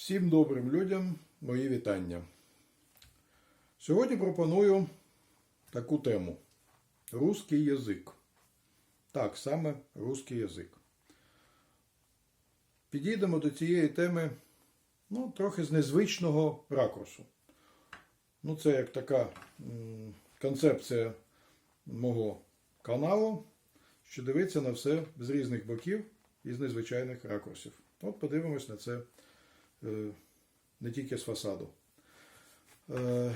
Всім добрим людям мої вітання. Сьогодні пропоную таку тему: Руський язик. Так, саме русський язик. Підійдемо до цієї теми ну, трохи з незвичного ракурсу. Ну, це як така концепція мого каналу, що дивиться на все з різних боків і з незвичайних ракурсів. От подивимось на це не тільки з фасаду. Е,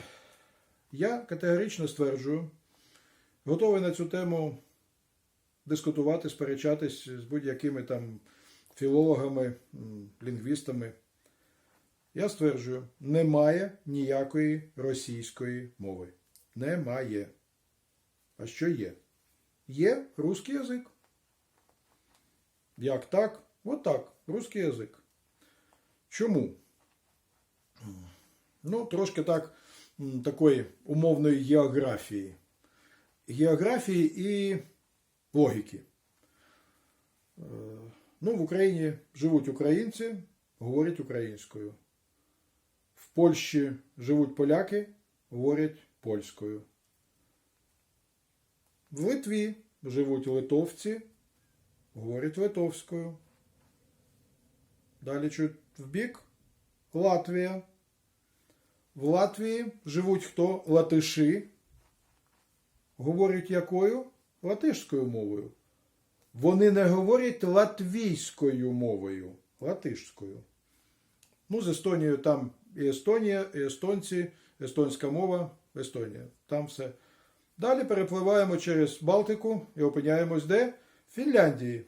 Я категорично стверджую, готовий на цю тему дискутувати, сперечатись з будь-якими там філологами, лінгвістами. Я стверджую, немає ніякої російської мови. Немає. А що є? Є русський язик. Як так? От так, русський язик. Чому? Ну, трошки так, такої умовної географії. Географії і логіки. Е, Ну, в Україні живуть українці, говорять українською. В Польщі живуть поляки, говорять польською. В Литві живуть литовці, говорять литовською. Далі чуть в бік Латвія. В Латвії живуть хто? Латиші. Говорять якою? Латишською мовою. Вони не говорять латвійською мовою, латишською. Ну, з Естонією там і Естонія, і естонці, естонська мова, Естонія. Там все. Далі перепливаємо через Балтику і опиняємось де? В Фінляндії.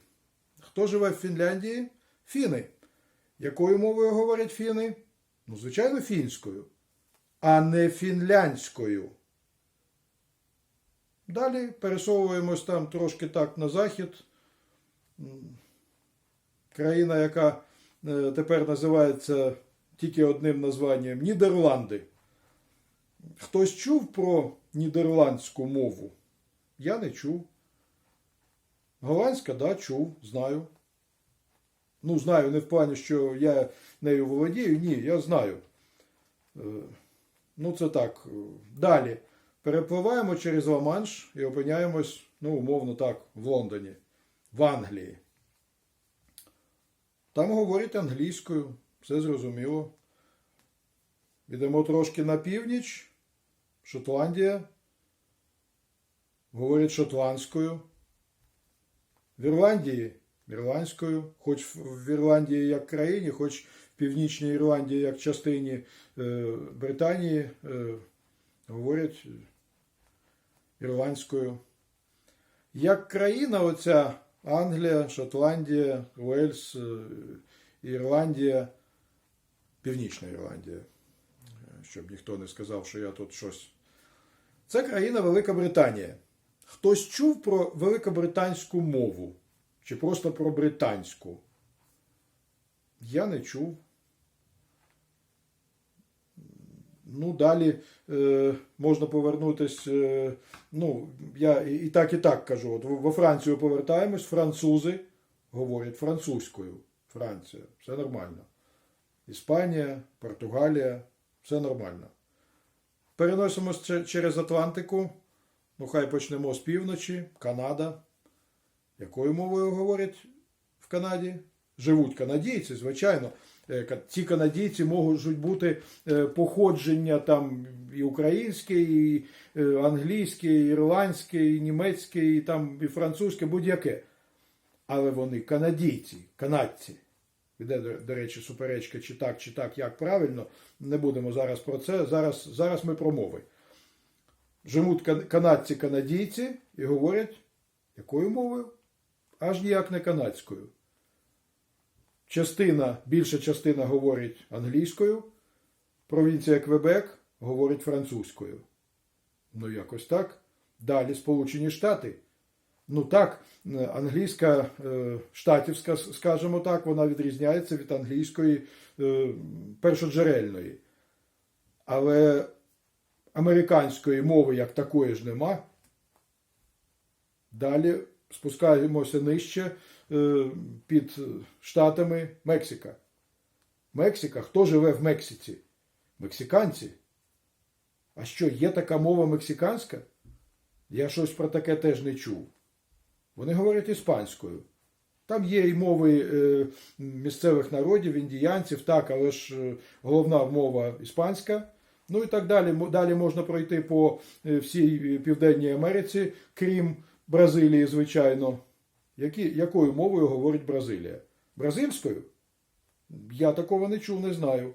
Хто живе в Фінляндії? Фіни. Якою мовою говорять фіни? Ну, звичайно, фінською, а не фінляндською. Далі пересовуємось там трошки так на захід. Країна, яка е, тепер називається тільки одним названням Нідерланди. Хтось чув про нідерландську мову? Я не чув. Голландська, да, чув, знаю. Ну, знаю, не в плані, що я нею володію. Ні, я знаю. Е, Ну, це так. Далі. Перепливаємо через Ла-Манш і опиняємось, ну, умовно так, в Лондоні, в Англії. Там говорять англійською, все зрозуміло. Йдемо трошки на північ, Шотландія. Говорять шотландською. В Ірландії ірландською, хоч в Ірландії як країні, хоч в Північній Ірландії як частині е, Британії е, говорять ірландською. Як країна, оця Англія, Шотландія, Уельс, е, Ірландія, Північна Ірландія, щоб ніхто не сказав, що я тут щось. Це країна Велика Британія. Хтось чув про великобританську мову чи просто про британську? Я не чув. Ну, далі е, можна повернутися. Е, ну, я і, так, і так кажу. От во Францію повертаємось, французи говорять французькою. Франція, все нормально. Іспанія, Португалія, все нормально. Переносимось через Атлантику. Ну, хай почнемо з півночі, Канада. Якою мовою говорять в Канаді? Живуть канадійці, звичайно. Е, Ці канадійці можуть бути е, походження там і українське, і е, англійське, і ірландське, і німецьке, і там і французьке, будь-яке. Але вони канадійці, канадці. Іде, до, речі, суперечка, чи так, чи так, як правильно. Не будемо зараз про це. Зараз, зараз ми про мови. Живуть канадці-канадійці і говорять, якою мовою? Аж ніяк не канадською. Частина, більша частина говорить англійською, провінція Квебек говорить французькою. Ну, якось так. Далі Сполучені Штати. Ну так, е, англійська е, штатівська, скажімо так, вона відрізняється від англійської е, першоджерельної. Але американської мови як такої ж нема. Далі спускаємося нижче е, під Штатами Мексика. Мексика. Хто живе в Мексиці? Мексиканці. А що, є така мова мексиканська? Я щось про таке теж не чув. Вони говорять іспанською. Там є і мови е, місцевих народів, індіянців, так, але ж е, головна мова іспанська. Ну і так далі. Далі можна пройти по всій Південній Америці, крім Бразилії, звичайно. Які, якою мовою говорить Бразилія? Бразильською? Я такого не чув, не знаю.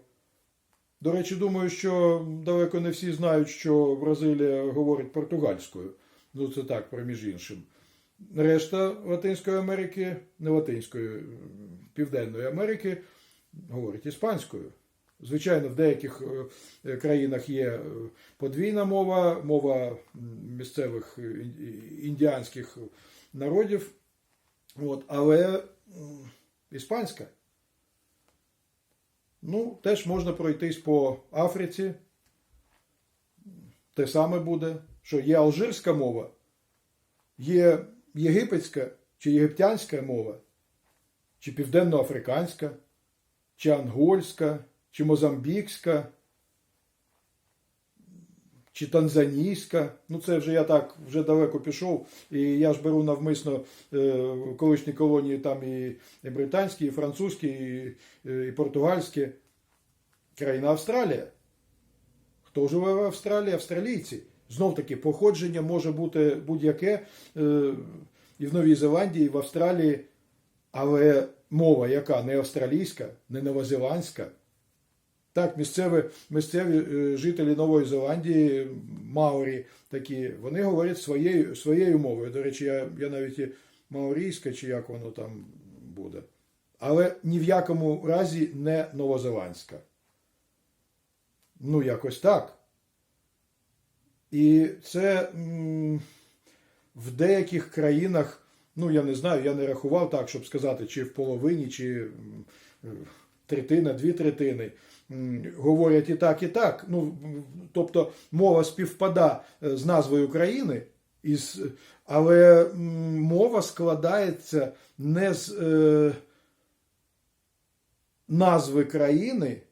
До речі, думаю, що далеко не всі знають, що Бразилія говорить португальською. Ну, це так, проміж іншим. Решта Латинської Америки, не Латинської, Південної Америки говорить іспанською. Звичайно, в деяких е, е, країнах є е, подвійна мова, мова місцевих індіанських народів, от, але іспанська. Ну, теж можна пройтись по Африці. Те саме буде, що є алжирська мова, є єгипетська чи єгиптянська мова, чи південноафриканська, чи ангольська, чи мозамбікська, чи танзанійська. Ну, це вже я так вже далеко пішов. І я ж беру навмисно е, колишні колонії там і, британські, і французькі, і, і португальські. Країна Австралія. Хто живе в Австралії? Австралійці. Знов таки, походження може бути будь-яке е, і в Новій Зеландії, і в Австралії, але мова, яка не австралійська, не новозеландська. Так, місцеві, місцеві е, жителі Нової Зеландії, Маорі такі, вони говорять своєю, своєю мовою. До речі, я, я навіть і маорійська, чи як воно там буде. Але ні в якому разі не новозеландська. Ну, якось так. І це м, в деяких країнах, ну я не знаю, я не рахував так, щоб сказати, чи в половині, чи е, третина, дві третини. Говорять і так, і так. Ну, тобто мова співпада е, з назвою країни, але мова складається не з е, назви країни,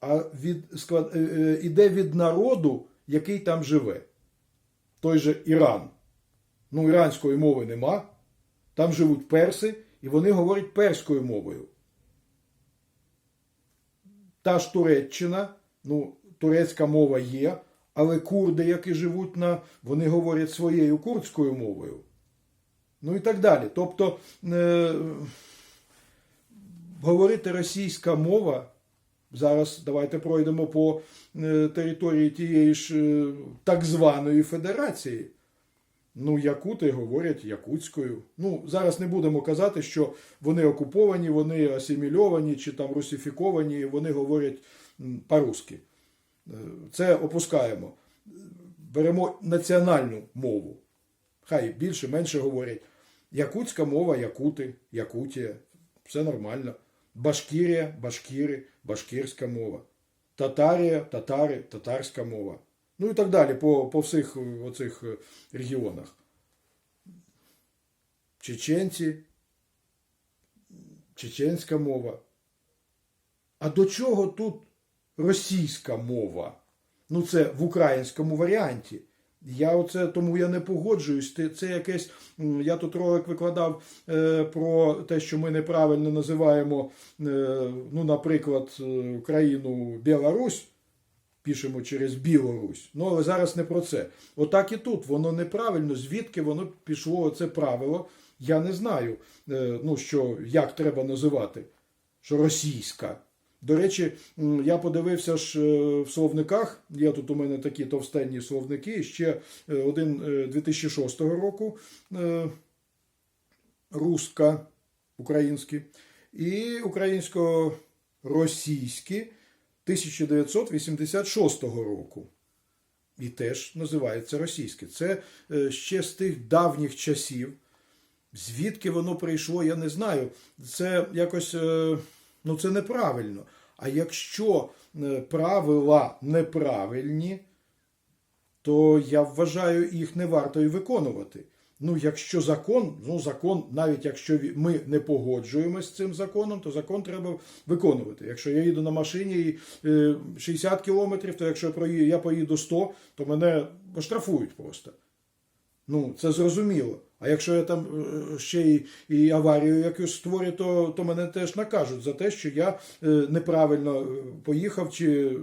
а від, склад, е, е, іде від народу, який там живе. Той же Іран. Ну, іранської мови нема. Там живуть перси, і вони говорять перською мовою. Та ж Туреччина, ну, турецька мова є, але курди, які живуть на, вони говорять своєю курдською мовою. Ну і так далі. Тобто, е, говорити російська мова. Зараз давайте пройдемо по е, території тієї ж е, так званої федерації. Ну, якути говорять якутською. Ну, зараз не будемо казати, що вони окуповані, вони асимільовані чи там русифіковані, вони говорять по-русски. Е, Це опускаємо. Беремо національну мову. Хай більше, менше говорять. Якутська мова, якути, Якутія. Все нормально. Башкірія, башкіри, башкірська мова. Татарія, татари, татарська мова. Ну і так далі по, по всіх е, оцих е, регіонах. Чеченці, чеченська мова. А до чого тут російська мова? Ну, це в українському варіанті. Я оце тому я не погоджуюсь. Це якесь. Я тут ролик викладав е, про те, що ми неправильно називаємо, е, ну, наприклад, е, країну Білорусь. Пишемо через Білорусь. Ну, але зараз не про це. Отак і тут воно неправильно. Звідки воно пішло це правило? Я не знаю, е, ну, що, як треба називати, що російська. До речі, я подивився ж е, в словниках. Є тут у мене такі товстенні словники. Ще е, один е, 2006 року руска, український, і українсько-російські 1986 року. І теж називається російське. Це е, ще з тих давніх часів. Звідки воно прийшло, я не знаю. Це якось е, ну, це неправильно. А якщо е, правила неправильні, то я вважаю, їх не варто і виконувати. Ну, якщо закон, ну закон, навіть якщо ми не погоджуємося з цим законом, то закон треба виконувати. Якщо я їду на машині і е, 60 кілометрів, то якщо я поїду 100, то мене оштрафують просто. Ну, це зрозуміло. А якщо я там е, ще й, і аварію якусь створю, то, то мене теж накажуть за те, що я е, неправильно поїхав, чи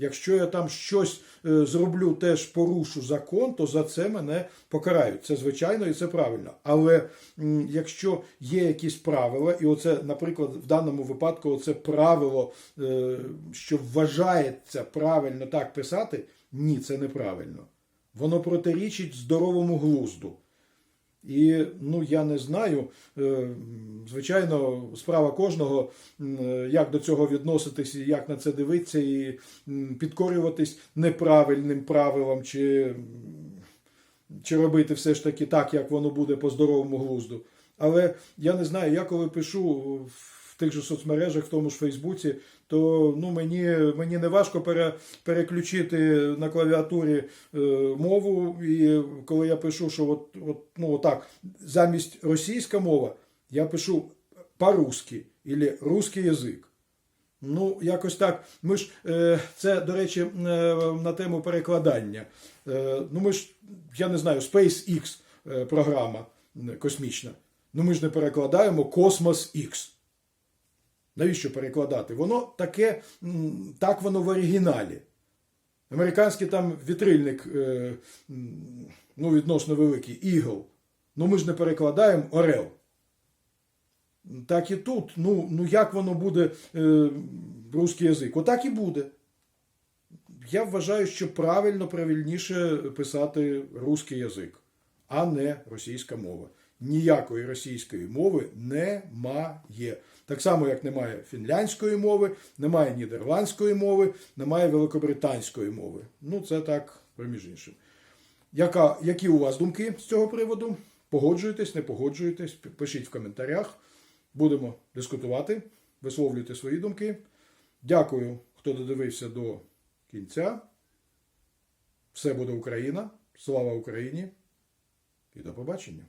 якщо я там щось е, зроблю, теж порушу закон, то за це мене покарають. Це звичайно і це правильно. Але якщо є якісь правила, і оце, наприклад, в даному випадку, оце правило, е, що вважається правильно так писати, ні, це неправильно. Воно протирічить здоровому глузду. І ну я не знаю. е, Звичайно, справа кожного, як до цього відноситись, як на це дивитися, і підкорюватись неправильним правилам, чи, чи робити все ж таки так, як воно буде по здоровому глузду. Але я не знаю, я коли пишу тих же соцмережах, в тому ж Фейсбуці, то ну, мені, мені не важко пере, переключити на клавіатурі е, мову. І коли я пишу, що от, от, ну, отак, замість російська мова, я пишу по-русски або русский язик. Ну, якось так. Ми ж е, це, до речі, е, на тему перекладання. Е, ну, ми ж, я не знаю, SpaceX програма космічна. Ну, ми ж не перекладаємо Космос X. Навіщо перекладати? Воно таке, так воно в оригіналі. Американський там вітрильник, е, ну, відносно великий, Eagle. Ну, ми ж не перекладаємо Орел. Так і тут. Ну, ну як воно буде е, русський язик? Отак і буде. Я вважаю, що правильно, правильніше писати русський язик, а не російська мова. Ніякої російської мови немає. Так само, як немає фінляндської мови, немає нідерландської мови, немає великобританської мови. Ну, це так, поміж іншим. Яка, які у вас думки з цього приводу? Погоджуєтесь, не погоджуєтесь, пишіть в коментарях. Будемо дискутувати, висловлюйте свої думки. Дякую, хто додивився до кінця. Все буде Україна. Слава Україні! І до побачення!